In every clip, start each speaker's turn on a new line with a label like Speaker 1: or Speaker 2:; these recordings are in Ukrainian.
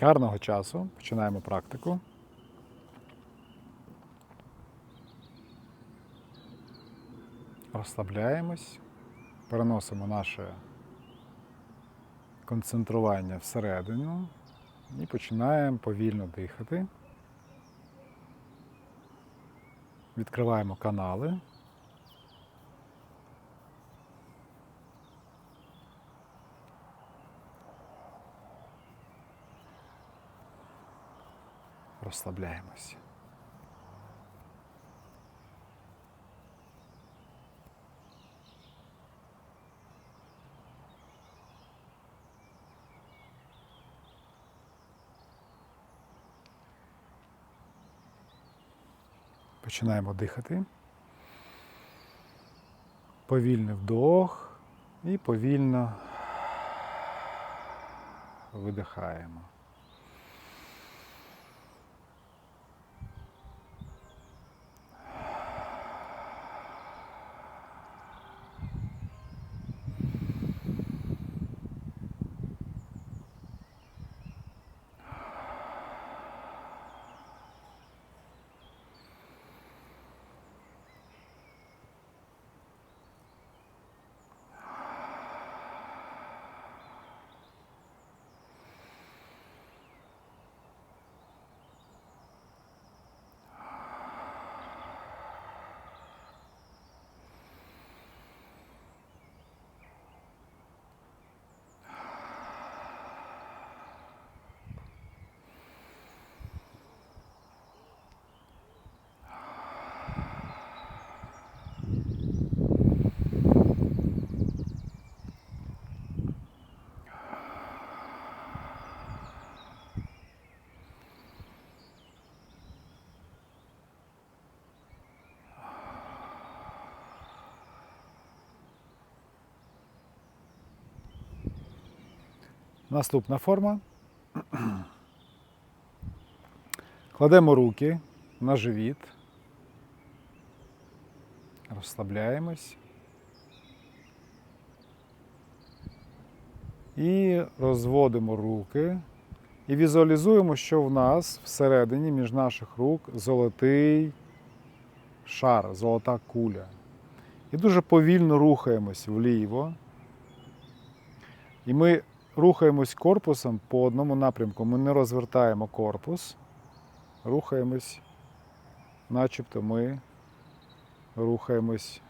Speaker 1: Гарного часу. Починаємо практику. Розслабляємось, переносимо наше концентрування всередину і починаємо повільно дихати. Відкриваємо канали. Розслабляємося. Починаємо дихати. Повільний вдох і повільно видихаємо. Наступна форма. Кладемо руки на живіт. Розслабляємось. І розводимо руки. І візуалізуємо, що в нас всередині між наших рук золотий шар, золота куля. І дуже повільно рухаємось вліво. І ми рухаємось корпусом по одному напрямку. Ми не розвертаємо корпус, рухаємось, начебто ми рухаємось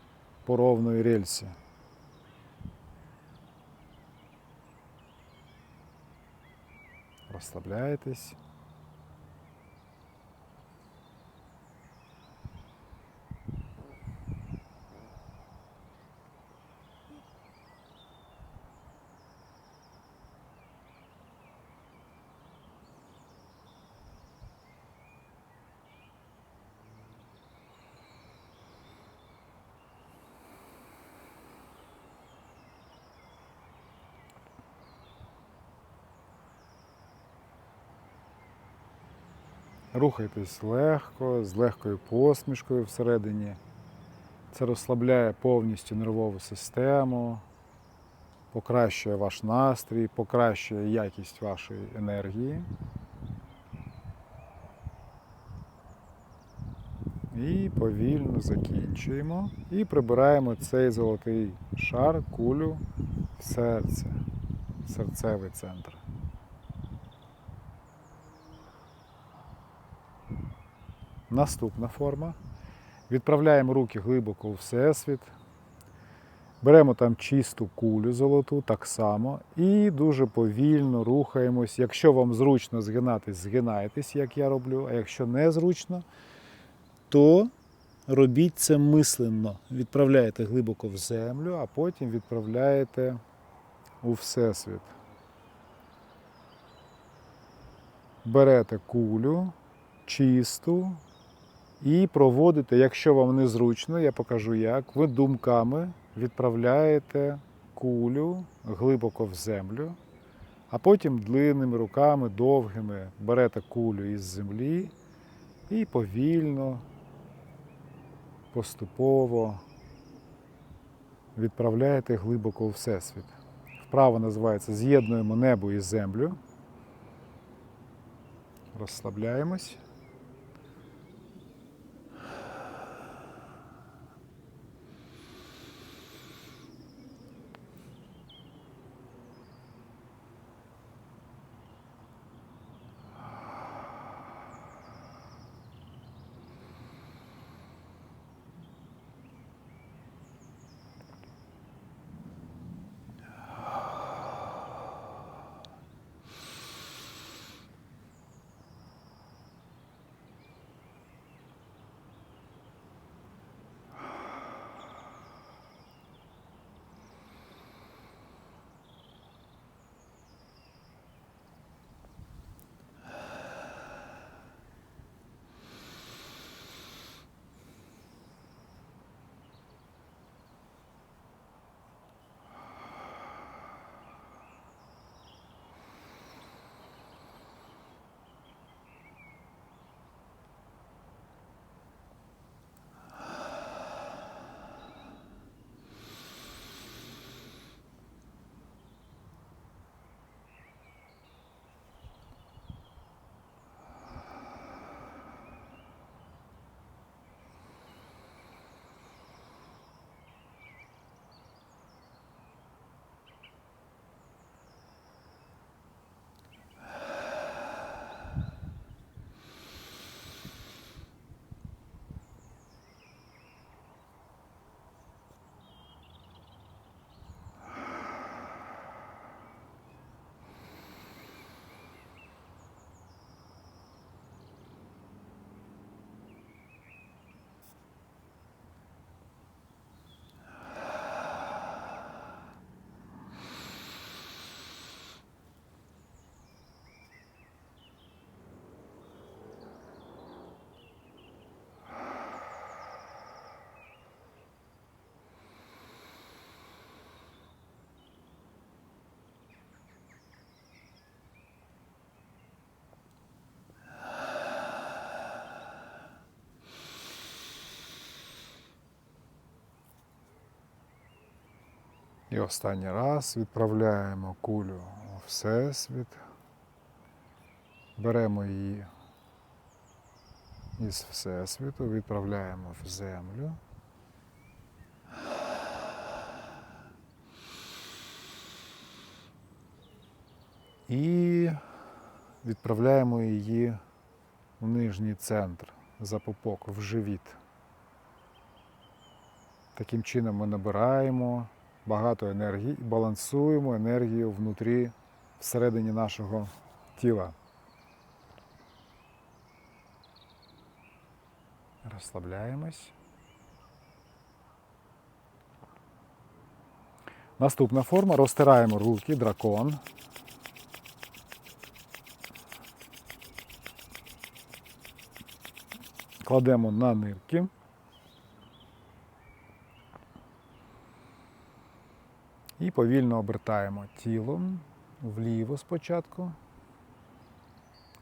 Speaker 1: по ровної рельсі. Розслабляєтесь. Рухайтесь легко, з легкою посмішкою всередині. Це розслабляє повністю нервову систему, покращує ваш настрій, покращує якість вашої енергії. І повільно закінчуємо. І прибираємо цей золотий шар, кулю в серце, в серцевий центр. Наступна форма. Відправляємо руки глибоко у всесвіт. Беремо там чисту кулю золоту, так само, і дуже повільно рухаємось. Якщо вам зручно згинатись, згинайтесь, як я роблю. А якщо не зручно, то робіть це мисленно. Відправляєте глибоко в землю, а потім відправляєте у всесвіт. Берете кулю чисту, і проводите, якщо вам незручно, я покажу як, ви думками відправляєте кулю глибоко в землю, а потім длинними руками, довгими берете кулю із землі і повільно, поступово відправляєте глибоко у Всесвіт. Вправа називається З'єднуємо небо і землю. Розслабляємось. І останній раз відправляємо кулю у Всесвіт. Беремо її із Всесвіту, відправляємо в землю. І відправляємо її в нижній центр за попок, в живіт. Таким чином ми набираємо багато енергії і балансуємо енергію внутрі, всередині нашого тіла. Розслабляємось. Наступна форма. Розтираємо руки, дракон. Кладемо на нирки. І повільно обертаємо тілом вліво спочатку.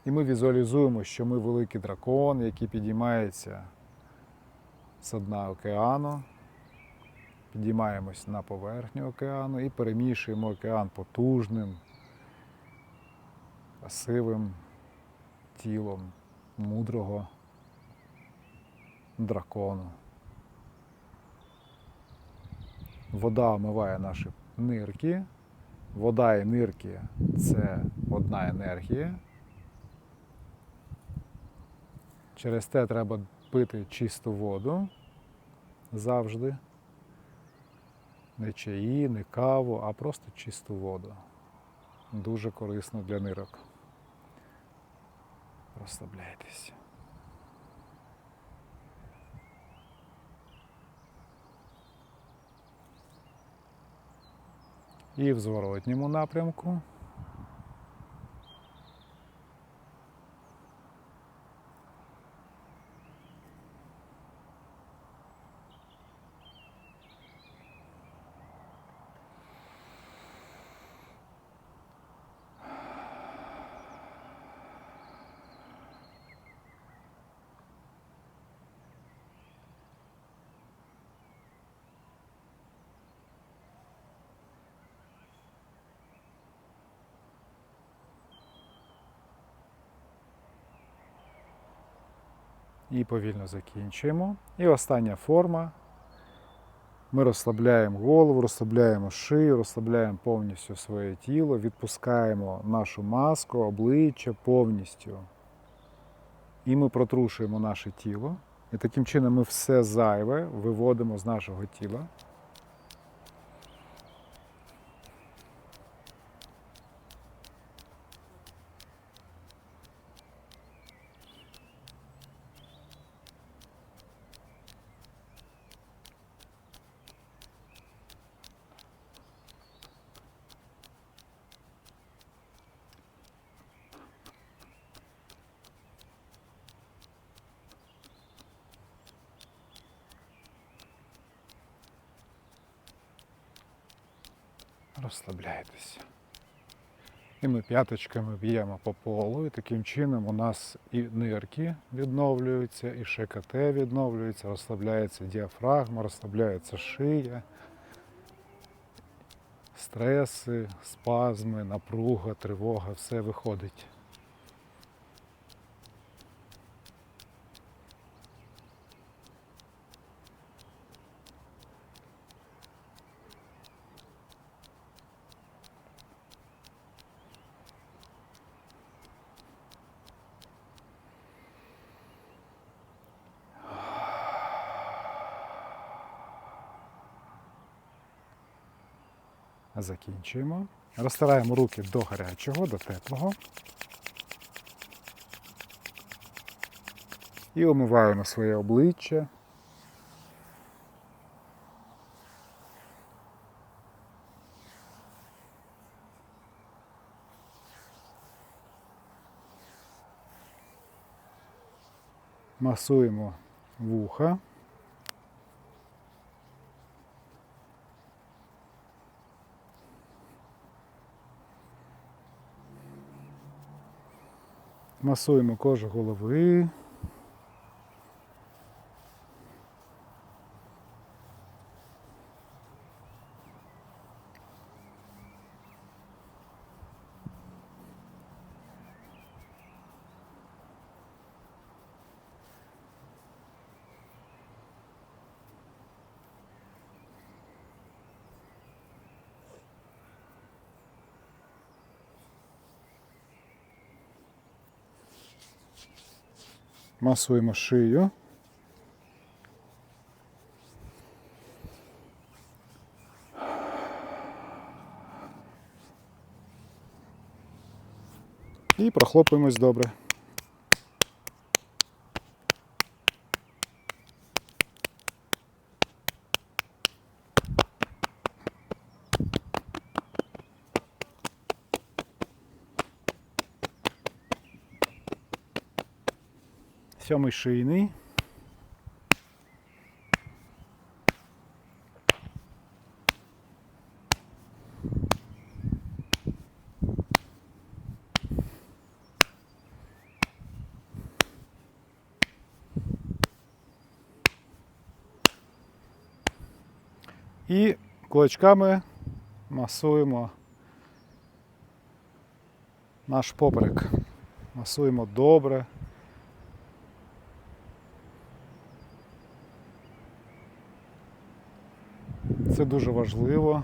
Speaker 1: І ми візуалізуємо, що ми великий дракон, який підіймається з дна океану. Підіймаємось на поверхню океану і перемішуємо океан потужним, красивим тілом мудрого дракону. Вода омиває наші нирки. Вода і нирки це одна енергія. Через те треба пити чисту воду завжди. Не чаї, не каву, а просто чисту воду. Дуже корисно для нирок. Розслабляйтесь. І в зворотньому напрямку. І повільно закінчуємо. І остання форма. Ми розслабляємо голову, розслабляємо шию, розслабляємо повністю своє тіло, відпускаємо нашу маску, обличчя повністю. І ми протрушуємо наше тіло. І таким чином ми все зайве виводимо з нашого тіла. Розслабляйтеся. І ми п'яточками б'ємо по полу, і таким чином у нас і нирки відновлюються, і ШКТ відновлюється, розслабляється діафрагма, розслабляється шия, стреси, спазми, напруга, тривога, все виходить. Закінчуємо. Розтираємо руки до гарячого, до теплого. І омиваємо своє обличчя. Масуємо вуха. Масуємо кожу голови. Масуємо шию. І прохлопуємось добре. Сьомий шийний. І кулачками масуємо наш поперек. Масуємо добре. Це дуже важливо.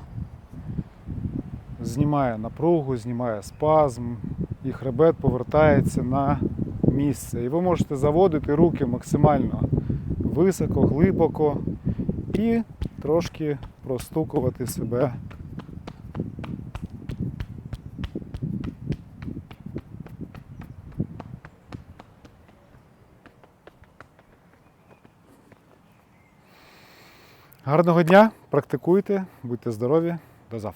Speaker 1: Знімає напругу, знімає спазм, і хребет повертається на місце. І ви можете заводити руки максимально високо, глибоко і трошки простукувати себе. Гарного дня, практикуйте, будьте здорові, до завтра.